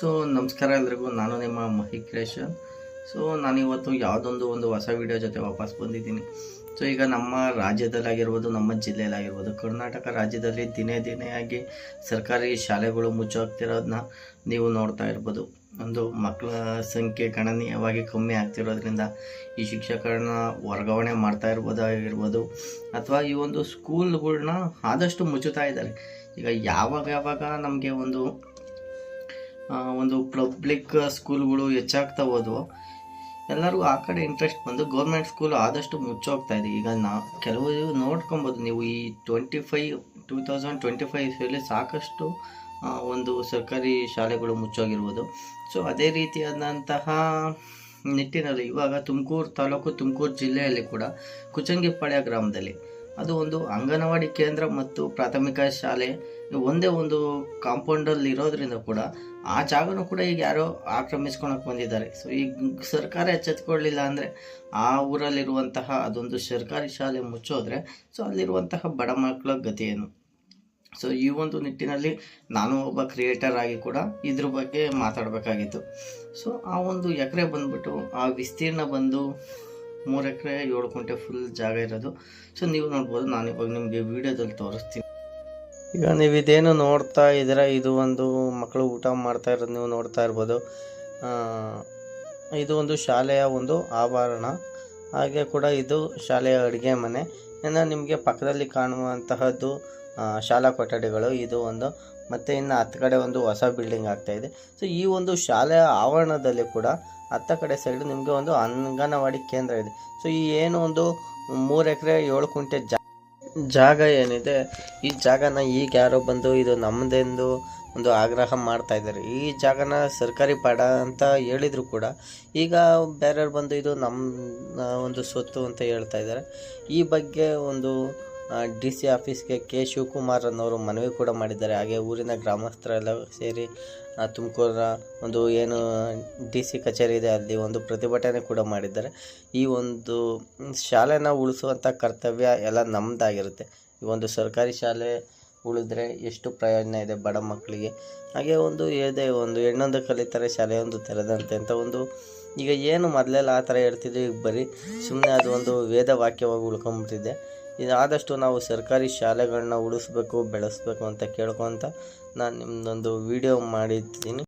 So, ನಮಸ್ಕಾರ ಎಲ್ರಿಗೂ. ನಾನು ನಿಮ್ಮ ಮಹಿಕ್ರೇಶ್ ಸೊ ನಾನಿವತ್ತು ಯಾವುದೊಂದು ಒಂದು ಹೊಸ ವಿಡಿಯೋ ಜೊತೆ ವಾಪಸ್ ಬಂದಿದ್ದೀನಿ. ಸೊ, ಈಗ ನಮ್ಮ ರಾಜ್ಯದಲ್ಲಾಗಿರ್ಬೋದು, ನಮ್ಮ ಜಿಲ್ಲೆಯಲ್ಲಾಗಿರ್ಬೋದು, ಕರ್ನಾಟಕ ರಾಜ್ಯದಲ್ಲಿ ದಿನೇ ದಿನೇ ಆಗಿ ಸರ್ಕಾರಿ ಶಾಲೆಗಳು ಮುಚ್ಚೋಗ್ತಿರೋದನ್ನ ನೀವು ನೋಡ್ತಾ ಇರ್ಬೋದು. ಒಂದು ಮಕ್ಕಳ ಸಂಖ್ಯೆ ಗಣನೀಯವಾಗಿ ಕಮ್ಮಿ ಆಗ್ತಿರೋದ್ರಿಂದ ಈ ಶಿಕ್ಷಕರನ್ನ ವರ್ಗಾವಣೆ ಮಾಡ್ತಾ ಇರ್ಬೋದಾಗಿರ್ಬೋದು. ಅಥವಾ ಈ ಒಂದು ಸ್ಕೂಲ್ಗಳ್ನ ಆದಷ್ಟು ಮುಚ್ಚುತ್ತಾ ಇದ್ದಾರೆ. ಈಗ ಯಾವಾಗ ಯಾವಾಗ ನಮಗೆ ಒಂದು ಒಂದು ಪಬ್ಲಿಕ್ ಸ್ಕೂಲ್ಗಳು ಹೆಚ್ಚಾಗ್ತಾ ಹೋದ್ವು. ಎಲ್ಲರಿಗೂ ಆ ಕಡೆ ಇಂಟ್ರೆಸ್ಟ್ ಬಂದು ಗೌರ್ಮೆಂಟ್ ಸ್ಕೂಲ್ ಆದಷ್ಟು ಮುಚ್ಚೋಗ್ತಾ ಇದೆ. ಈಗ ನಾ, ಕೆಲವು ನೋಡ್ಕೊಬೋದು ನೀವು ಈ twenty five two thousand twenty five ಇಸ್ವಿಯಲ್ಲಿ ಸಾಕಷ್ಟು ಒಂದು ಸರ್ಕಾರಿ ಶಾಲೆಗಳು ಮುಚ್ಚೋಗಿರ್ಬೋದು. ಸೊ ಅದೇ ರೀತಿಯಾದಂತಹ ನಿಟ್ಟಿನಲ್ಲಿ ಇವಾಗ ತುಮಕೂರು ತಾಲೂಕು, ತುಮಕೂರು ಜಿಲ್ಲೆಯಲ್ಲಿ ಕೂಡ ಕುಚಂಗಿಪಾಳ್ಯ ಗ್ರಾಮದಲ್ಲಿ ಅದು ಒಂದು ಅಂಗನವಾಡಿ ಕೇಂದ್ರ ಮತ್ತು ಪ್ರಾಥಮಿಕ ಶಾಲೆ ಒಂದೇ ಒಂದು ಕಾಂಪೌಂಡಲ್ಲಿ ಇರೋದ್ರಿಂದ ಕೂಡ ಆ ಜಾಗನೂ ಕೂಡ ಈಗ ಯಾರೋ ಆಕ್ರಮಿಸ್ಕೊಳಕ್ಕೆ ಬಂದಿದ್ದಾರೆ. ಸೊ ಈಗ ಸರ್ಕಾರ ಎಚ್ಚೆತ್ಕೊಳ್ಳಿಲ್ಲ ಅಂದರೆ ಆ ಊರಲ್ಲಿರುವಂತಹ ಅದೊಂದು ಸರ್ಕಾರಿ ಶಾಲೆ ಮುಚ್ಚೋದ್ರೆ ಸೊ ಅಲ್ಲಿರುವಂತಹ ಬಡ ಮಕ್ಕಳ ಗತಿ ಏನು? ಸೊ ಈ ಒಂದು ನಿಟ್ಟಿನಲ್ಲಿ ನಾನು ಒಬ್ಬ ಕ್ರಿಯೇಟರ್ ಆಗಿ ಕೂಡ ಇದ್ರ ಬಗ್ಗೆ ಮಾತಾಡಬೇಕಾಗಿತ್ತು. ಸೊ ಆ ಒಂದು ಎಕರೆ ಬಂದ್ಬಿಟ್ಟು ಆ ವಿಸ್ತೀರ್ಣ ಬಂದು ಮೂರು ಎಕರೆ, ಏಳು ಕುಂಟೆ ಫುಲ್ ಜಾಗ ಇರೋದು. ಸೊ ನೀವು ನೋಡ್ಬೋದು, ನಾನು ಇವಾಗ ನಿಮಗೆ ವಿಡಿಯೋದಲ್ಲಿ ತೋರಿಸ್ತೀನಿ. ಈಗ ನೀವು ಇದೇನು ನೋಡ್ತಾ ಇದ್ದೀರ? ಇದು ಒಂದು ಮಕ್ಕಳು ಊಟ ಮಾಡ್ತಾ ಇರೋದು ನೀವು ನೋಡ್ತಾ ಇರ್ಬೋದು. ಇದು ಒಂದು ಶಾಲೆಯ ಒಂದು ಆಭರಣ. ಹಾಗೆ ಕೂಡ ಇದು ಶಾಲೆಯ ಅಡುಗೆ ಮನೆ. ಇನ್ನು ನಿಮಗೆ ಪಕ್ಕದಲ್ಲಿ ಕಾಣುವಂತಹದ್ದು ಶಾಲಾ ಕೊಠಡಿಗಳು, ಇದು ಒಂದು, ಮತ್ತು ಇನ್ನು ಹತ್ತು ಕಡೆ ಒಂದು ಹೊಸ ಬಿಲ್ಡಿಂಗ್ ಆಗ್ತಾ ಇದೆ. ಸೊ ಈ ಒಂದು ಶಾಲೆಯ ಆವರಣದಲ್ಲಿ ಕೂಡ ಹತ್ತ ಕಡೆ ಸೈಡ್ ನಿಮಗೆ ಒಂದು ಅಂಗನವಾಡಿ ಕೇಂದ್ರ ಇದೆ. ಸೊ ಈ ಏನು ಒಂದು ಮೂರು ಎಕರೆ, ಏಳು ಕುಂಟೆ ಜಾಗ ಏನಿದೆ, ಈ ಜಾಗನ ಈಗ ಯಾರೋ ಬಂದು ಇದು ನಮ್ಮದೆಂದು ಒಂದು ಆಗ್ರಹ ಮಾಡ್ತಾ ಇದ್ದಾರೆ. ಈ ಜಾಗನ ಸರ್ಕಾರಿ ಪಾಡ ಅಂತ ಹೇಳಿದ್ರು ಕೂಡ, ಈಗ ಬೇರೆಯವ್ರು ಬಂದು ಇದು ನಮ್ಮ ಒಂದು ಸ್ವತ್ತು ಅಂತ ಹೇಳ್ತಾ ಇದ್ದಾರೆ. ಈ ಬಗ್ಗೆ ಒಂದು ಡಿ ಸಿ ಆಫೀಸ್ಗೆ ಕೆ ಶಿವಕುಮಾರ್ ಅನ್ನೋರು ಮನವಿ ಕೂಡ ಮಾಡಿದ್ದಾರೆ. ಹಾಗೆ ಊರಿನ ಗ್ರಾಮಸ್ಥರೆಲ್ಲ ಸೇರಿ ತುಮಕೂರಿನ ತುಮಕೂರ ಒಂದು ಏನು ಡಿ ಸಿ ಕಚೇರಿ ಇದೆ, ಅಲ್ಲಿ ಒಂದು ಪ್ರತಿಭಟನೆ ಕೂಡ ಮಾಡಿದ್ದಾರೆ. ಈ ಒಂದು ಶಾಲೆನ ಉಳಿಸುವಂಥ ಕರ್ತವ್ಯ ಎಲ್ಲ ನಮ್ಮದಾಗಿರುತ್ತೆ ಈ ಒಂದು ಸರ್ಕಾರಿ ಶಾಲೆ ಉಳಿದ್ರೆ ಎಷ್ಟು ಪ್ರಯೋಜನ ಇದೆ ಬಡ ಮಕ್ಕಳಿಗೆ? ಹಾಗೆ ಒಂದು ಇದೆ ಒಂದು ಹೆಣ್ಣೊಂದು ಕಲಿತಾರೆ ಶಾಲೆಯೊಂದು ತೆರೆದಂತೆ ಅಂತ ಒಂದು, ಈಗ ಏನು ಮೊದಲೆಲ್ಲ ಆ ಥರ ಹೇಳ್ತಿದ್ವಿ, ಈಗ ಬರೀ ಸುಮ್ಮನೆ ಅದು ಒಂದು ವೇದ ವಾಕ್ಯವಾಗಿ ಉಳ್ಕೊಂಬಿಟ್ಟಿದೆ. ಇದು ಆದಷ್ಟು ನಾವು ಸರ್ಕಾರಿ ಶಾಲೆಗಳನ್ನ ಉಳಿಸ್ಬೇಕು, ಬೆಳೆಸ್ಬೇಕು ಅಂತ ಕೇಳ್ಕೊತ ನಾನು ನಿಮ್ಮದೊಂದು ವಿಡಿಯೋ ಮಾಡಿದ್ದೀನಿ.